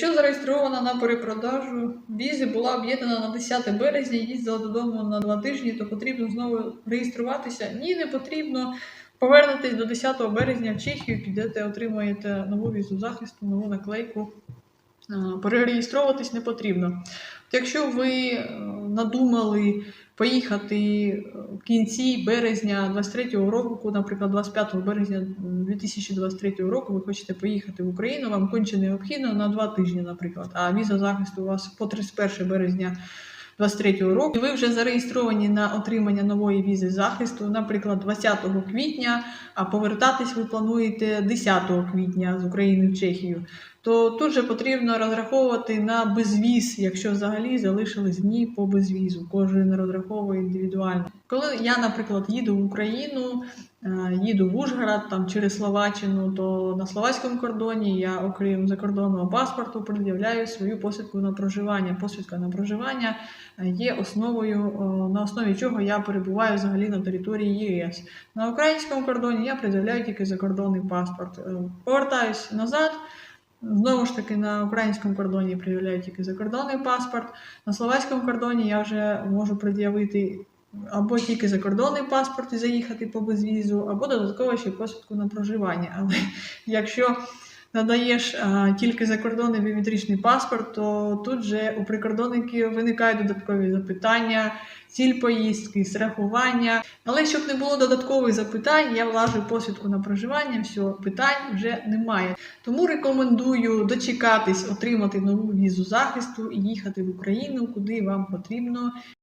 Якщо зареєстрована на перепродажу візи була об'єднана на 10 березня і їздила додому на два тижні, то потрібно знову реєструватися? Ні, не потрібно. Повернетесь до 10 березня в Чехію, підете, отримаєте нову візу захисту, нову наклейку. Перереєстровуватись не потрібно. Якщо ви е, надумали поїхати е, в кінці березня 23-го року, наприклад, 25 березня 2023 року, ви хочете поїхати в Україну, вам конче необхідно на два тижні, наприклад, а віза захисту у вас по 31 березня 2023 року, і ви вже зареєстровані на отримання нової візи захисту, наприклад, 20 квітня, а повертатись ви плануєте 10 квітня з України в Чехію, то тут же потрібно розраховувати на безвіз, якщо взагалі залишились дні по безвізу. Кожен розраховує індивідуально. Коли я, наприклад, їду в Україну, е, їду в Ужгород там через Словаччину, то на словацькому кордоні я, окрім закордонного паспорту, пред'являю свою посвідку на проживання. Посвідка на проживання е, є основою, на основі чого я перебуваю взагалі на території ЄС. На українському кордоні я пред'являю тільки закордонний паспорт. Е, Повертаюсь назад. Знову ж таки, на українському кордоні пред'являю тільки закордонний паспорт. На словацькому кордоні я вже можу пред'явити або тільки закордонний паспорт і заїхати по безвізу, або додатково ще посвідку на проживання. Але якщо надаєш а, тільки закордонний біометричний паспорт, то тут же у прикордонників виникають додаткові запитання, ціль поїздки, страхування. Але щоб не було додаткових запитань, я влажу посвідку на проживання, все, питань вже немає. Тому рекомендую дочекатись, отримати нову візу захисту і їхати в Україну, куди вам потрібно.